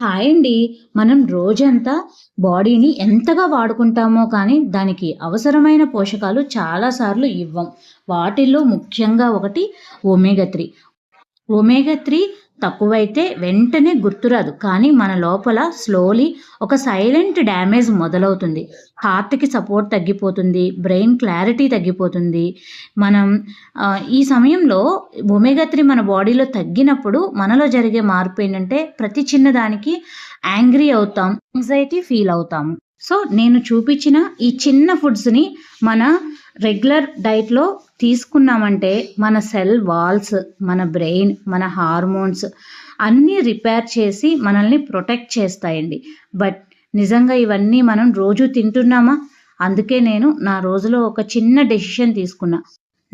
Hi అండి మనం రోజంతా బాడీని ఎంతగా వాడుకుంటామో కానీ దానికి అవసరమైన పోషకాలు చాలాసార్లు ఇవ్వం. వాటిల్లో ముఖ్యంగా ఒకటి ఒమేగా త్రీ. ఒమేగా త్రీ తక్కువైతే వెంటనే గుర్తురాదు. కానీ మన లోపల స్లోలీ ఒక సైలెంట్ డ్యామేజ్ మొదలవుతుంది. హార్ట్కి సపోర్ట్ తగ్గిపోతుంది. బ్రెయిన్ క్లారిటీ తగ్గిపోతుంది. మనం ఈ సమయంలో ఒమేగా త్రీ మన బాడీలో తగ్గినప్పుడు మనలో జరిగే మార్పు ఏంటంటే ప్రతి చిన్నదానికి యాంగ్రీ అవుతాం యాంగ్జైటీ ఫీల్ అవుతాము సో నేను చూపించిన ఈ చిన్న ఫుడ్స్ని మన రెగ్యులర్ డైట్లో తీసుకున్నామంటే మన సెల్ వాల్స్ మన బ్రెయిన్ మన హార్మోన్స్ అన్నీ రిపేర్ చేసి మనల్ని ప్రొటెక్ట్ చేస్తాయండి. బట్ నిజంగా ఇవన్నీ మనం రోజు తింటున్నామా? అందుకే నేను నా రోజులో ఒక చిన్న డెసిషన్ తీసుకున్నా.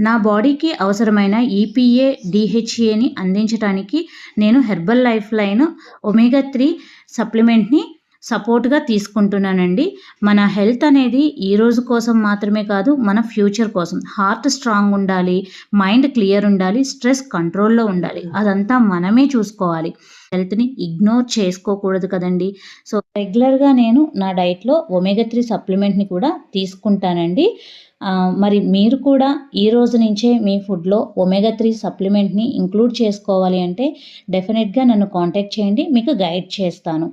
నా బాడీకి అవసరమైన ఈపీఏ డిహెచ్ఏని అందించడానికి నేను herbal life line omega three సప్లిమెంట్ని సపోర్ట్గా తీసుకుంటున్నానండి. మన హెల్త్ అనేది ఈ రోజు కోసం మాత్రమే కాదు మన ఫ్యూచర్ కోసం. హార్ట్ స్ట్రాంగ్ ఉండాలి మైండ్ క్లియర్ ఉండాలి స్ట్రెస్ కంట్రోల్లో ఉండాలి. అదంతా మనమే చూసుకోవాలి. హెల్త్ని ఇగ్నోర్ చేసుకోకూడదు కదండి. సో రెగ్యులర్గా నేను నా డైట్లో ఒమేగా త్రీ సప్లిమెంట్ని కూడా తీసుకుంటానండి. మరి మీరు కూడా ఈ రోజు నుంచే మీ ఫుడ్లో ఒమేగా త్రీ సప్లిమెంట్ని ఇంక్లూడ్ చేసుకోవాలి అంటే డెఫినెట్గా నన్ను కాంటాక్ట్ చేయండి. మీకు గైడ్ చేస్తాను.